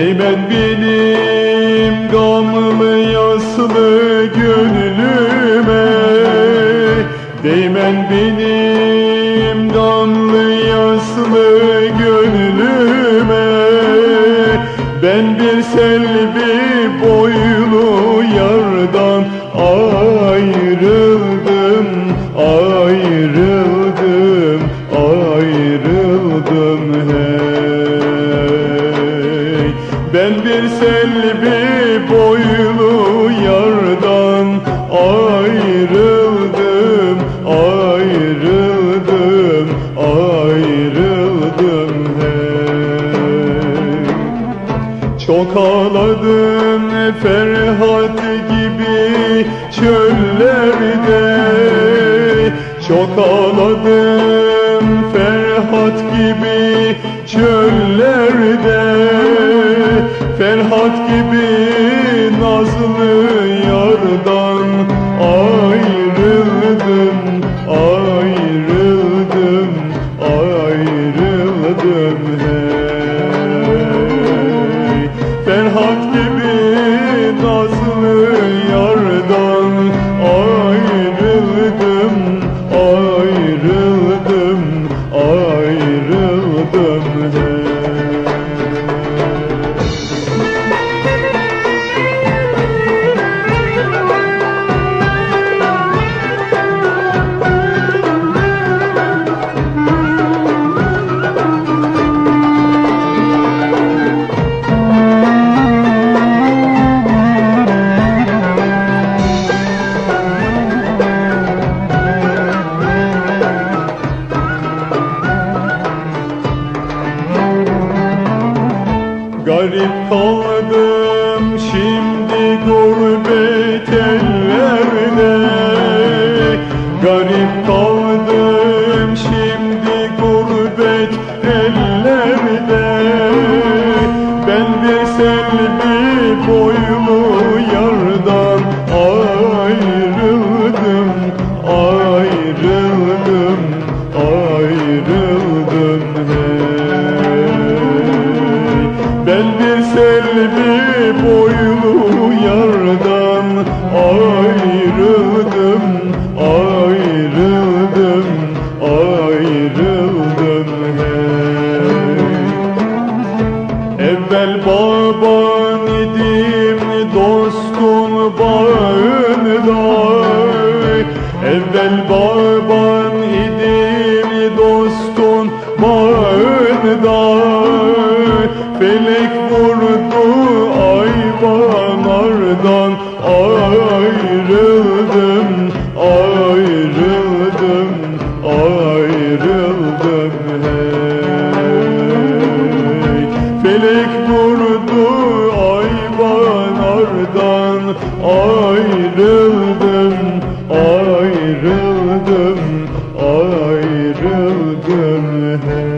Değmen benim gamlı yaslı gönlüme. Değmen benim gamlı yaslı gönlüme. Ben bir selvi boylu yardan ayrıldım Ben bir boylu yardan ayrıldım Ayrıldım, ayrıldım hey çok ağladım Ferhat gibi çöllerde Çok ağladım Ferhat gibi çöllerde Ferhat gibi nazlı yardan ayrıldım Ayrıldım, ayrıldım hey Ferhat gibi nazlı yardan ayrıldım, ayrıldım, ayrıldım hey. Garip kaldım şimdi gurbet ellerde Garip kaldım selvi boylu yardan ayrıldım, ayrıldım, ayrıldım hey. Evvel baban idim dostun bağında Evvel baban ayvanlardan Ayrıldım, ayrıldım, ayrıldım hey. Felek vurdu ayvanlardan Ayrıldım, ayrıldım, ayrıldım hey